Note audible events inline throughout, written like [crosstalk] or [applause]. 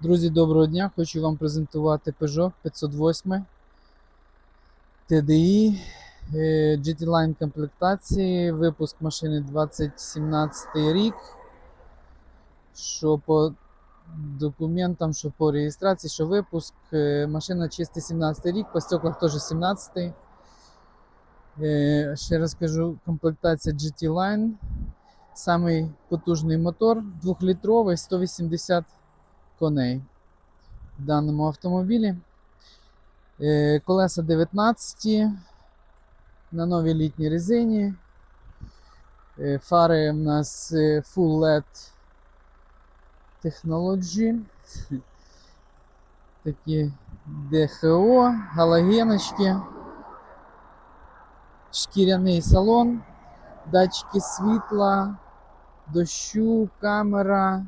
Друзі, доброго дня! Хочу вам презентувати Peugeot 508 TDI е, GT Line комплектації, випуск машини 2017 рік. Що по документам, що по реєстрації, що випуск. Е, Машина чистий 17 рік, по стеклах теж 17. Е, Ще раз кажу, комплектація GT Line. Самий потужний мотор 2-літровий 180 коней в даному автомобілі. Е, Колеса 19 на новій літній резині. Е, Фари у нас е, Full LED Technology. [laughs] Такі ДХО, галогеночки, шкіряний салон, датчики світла, дощу, камера.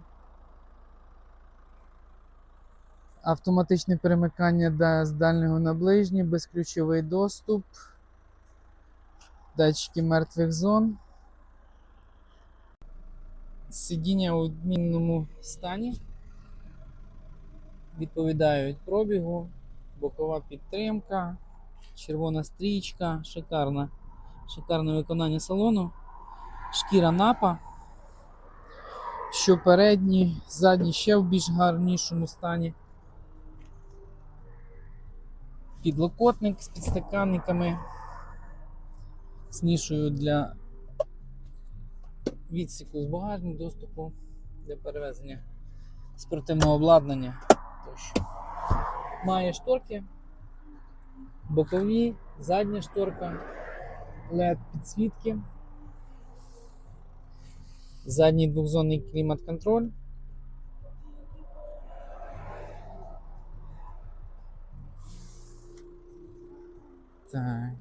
Автоматичне перемикання з дальнього на ближній, безключовий доступ, датчики мертвих зон. Сидіння у відмінному стані. Відповідають пробігу, бокова підтримка, червона стрічка, шикарна, шикарне виконання салону, шкіра напа. Що передні, задні ще в більш гарнішому стані. Підлокотник з підстаканниками, з нішою для відсіку з багажник доступу для перевезення спортивного обладнання. Тощо. Має шторки, бокові, задня шторка, LED підсвітки, задній двохзонний клімат-контроль. 三